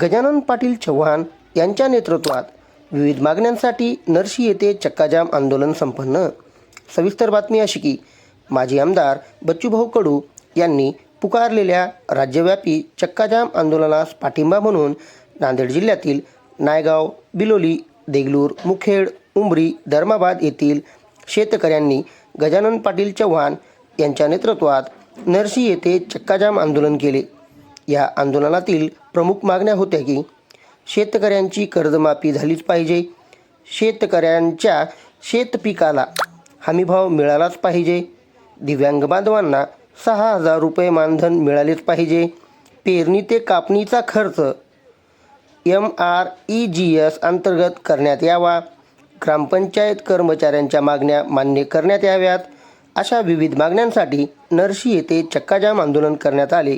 गजानन पाटील चव्हाण यांच्या नेतृत्वात विविध मागण्यांसाठी नरशी येथे चक्काजाम आंदोलन संपन्न. सविस्तर बातमी अशी की माजी आमदार बच्चूभाऊ कडू यांनी पुकारलेल्या राज्यव्यापी चक्काजाम आंदोलनास पाठिंबा म्हणून नांदेड जिल्ह्यातील नायगाव बिलोली देगलूर मुखेड उंबरी धर्माबाद येथील शेतकऱ्यांनी गजानन पाटील चव्हाण यांच्या नेतृत्वात नरसी येथे चक्काजाम आंदोलन केले. या आंदोलनातील प्रमुख मागण्या होत्या की शेतकऱ्यांची कर्जमाफी झालीच पाहिजे. शेतकऱ्यांच्या शेतपिकाला हमीभाव मिळालाच पाहिजे. दिव्यांग बांधवांना सहा हजार रुपये मानधन मिळालेच पाहिजे. पेरणी ते कापणीचा खर्च M R E G S अंतर्गत करण्यात यावा. ग्रामपंचायत कर्मचाऱ्यांच्या मागण्या मान्य करण्यात याव्यात. अशा विविध मागण्यांसाठी नरशी येथे चक्काजाम आंदोलन करण्यात आले.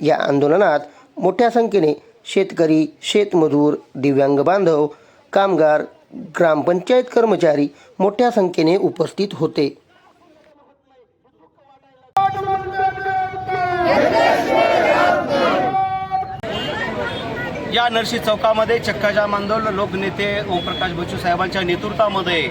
या आंदोलनात मोठ्या संख्येने शेतकरी शेतमजूर दिव्यांग बांधव कामगार ग्रामपंचायत कर्मचारी मोठ्या संख्येने उपस्थित होते. या नरशी चौकामध्ये चक्काजाम आंदोलन लोकनेते ओमप्रकाश बच्चू साहेबांच्या नेतृत्वामध्ये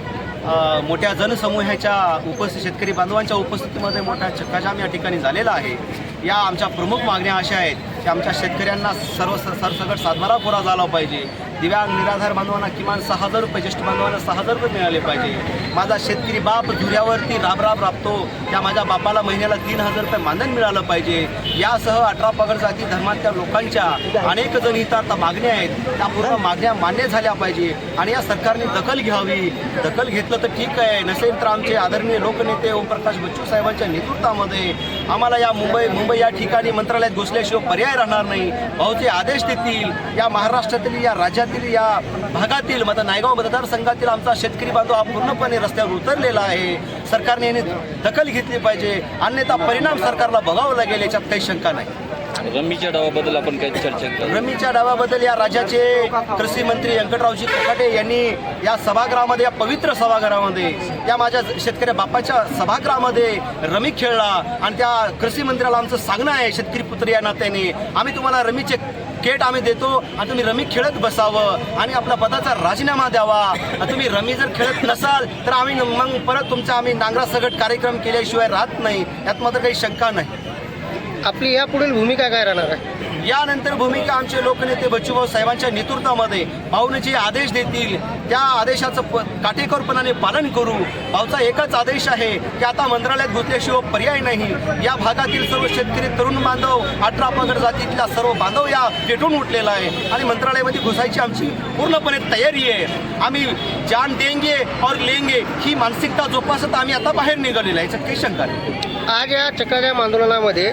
मोठ्या जनसमूहाच्या उपस्थित शेतकरी बांधवांच्या उपस्थितीमध्ये मोठा चक्काजाम या ठिकाणी झालेला आहे. या आमच्या प्रमुख मागण्या अशा आहेत. की आमच्या शेतकऱ्यांना सर्व सरसकट साधणारा पुरा झाला पाहिजे. दिव्यांग निराधार बांधवांना किमान सहा हजार रुपये ज्येष्ठ बांधवांना सहा हजार रुपये मिळाले पाहिजे. माझा शेतकरी बाप धुऱ्यावरती राब राब राबतो. त्या माझ्या बापाला महिन्याला तीन हजार रुपये मानधन मिळालं पाहिजे. यासह अठरा पगड जाती धर्मातल्या लोकांच्या अनेक जनहितार्थ मागण्या आहेत. त्या पूर्ण मागण्या मान्य झाल्या पाहिजे. आणि या सरकारने दखल घ्यावी. दखल घेतलं तर ठीक आहे. नसेल तर आमचे आदरणीय लोकनेते ओमप्रकाश बच्चू साहेबांच्या नेतृत्वामध्ये आम्हाला या मुंबई मुंबई या ठिकाणी मंत्रालयात घुसल्याशिवाय पर्याय राहणार नाही? भाऊचे आदेश देतील या महाराष्ट्रातील या राज्यातील या भागातील मत नायगाव मतदारसंघातील आमचा शेतकरी बांधव हा पूर्णपणे रस्त्यावर उतरलेला आहे. सरकारने याने दखल घेतली पाहिजे. अन्यथा परिणाम सरकारला बघावं लागेल याच्यात काही शंका नाही? रमीच्या डावाबद्दल आपण काही चर्चा रमीच्या डावाबद्दल या राज्याचे कृषी मंत्री व्यंकटरावजी कोकाटे यांनी या सभागृहामध्ये या पवित्र सभागृहामध्ये या माझ्या शेतकरी बापाच्या सभागृहामध्ये रमी खेळला आणि त्या कृषी मंत्र्याला आमचं सांगणं आहे शेतकरी पुत्र या नात्याने. आम्ही तुम्हाला रमीचे केट आम्ही देतो आणि तुम्ही रमी खेळत बसावं आणि आपल्या पदाचा राजीनामा द्यावा. तुम्ही रमी जर खेळत नसाल तर आम्ही मग परत तुमचा आम्ही नांगरा सगट कार्यक्रम केल्याशिवाय राहत नाही. यात मात्र काही शंका नाही. आपली यापुढील भूमिका काय राहणार आहे? यानंतर भूमिका आमचे लोकनेते बच्चूभाऊ साहेबांच्या नेतृत्वामध्ये भाऊने जे आदेश देतील. त्या आदेशाचं प काटेकोरपणाने पालन करू. भाऊचा एकच आदेश आहे की आता मंत्रालयात घुसल्याशिवाय पर्याय नाही. या भागातील सर्व शेतकरी तरुण बांधव अठरा पगड जातीतल्या सर्व बांधव या पेटून उठलेला आहे. आणि मंत्रालयामध्ये घुसायची आमची पूर्णपणे तयारी आहे. आम्ही जान देंगे और लेंगे ही मानसिकता जोपासत आम्ही आता बाहेर निघालेलो आहे. याच्यात काही शंका नाही. आज या चक्काजाम आंदोलनामध्ये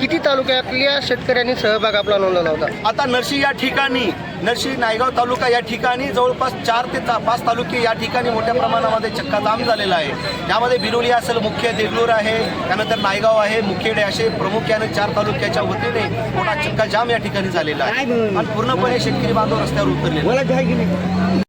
किती तालुक्यातल्या शेतकऱ्यांनी सहभाग आपला नोंदवला होता? आता नरशी या ठिकाणी नरशी नायगाव तालुका या ठिकाणी जवळपास चार ते ता पाच तालुके या ठिकाणी मोठ्या प्रमाणामध्ये चक्काजाम झालेला आहे. त्यामध्ये बिलोली असेल मुख्य देगलूर आहे त्यानंतर नायगाव आहे मुखेडे असे प्रमुख याने चार तालुक्याच्या वतीने मोठा चक्काजाम या ठिकाणी झालेला आहे. आणि पूर्णपणे शेतकरी बांधव रस्त्यावर उतरलेला आहे.